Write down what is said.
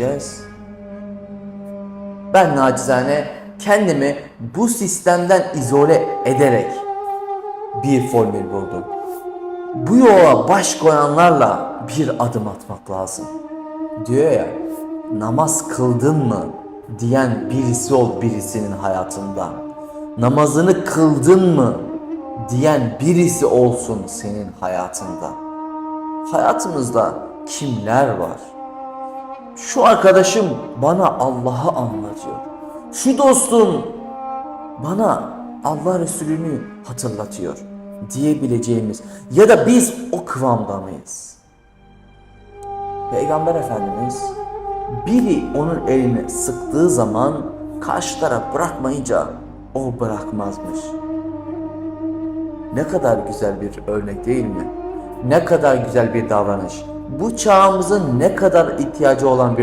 edeceğiz? Ben nacizane kendimi bu sistemden izole ederek bir formül buldum. Bu yola baş koyanlarla bir adım atmak lazım. Diyor ya, namaz kıldın mı diyen birisi ol birisinin hayatında. Namazını kıldın mı diyen birisi olsun senin hayatında. Hayatımızda kimler var? Şu arkadaşım bana Allah'ı anlatıyor. Şu dostum bana Allah Resulü'nü hatırlatıyor diyebileceğimiz ya da biz o kıvamda mıyız? Peygamber Efendimiz biri onun elini sıktığı zaman karşı taraf bırakmayınca o bırakmazmış. Ne kadar güzel bir örnek değil mi? Ne kadar güzel bir davranış. Bu çağımızın ne kadar ihtiyacı olan bir